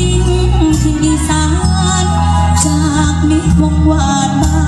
ดินถึงอีสาน จากมิตรวงวานบ้าน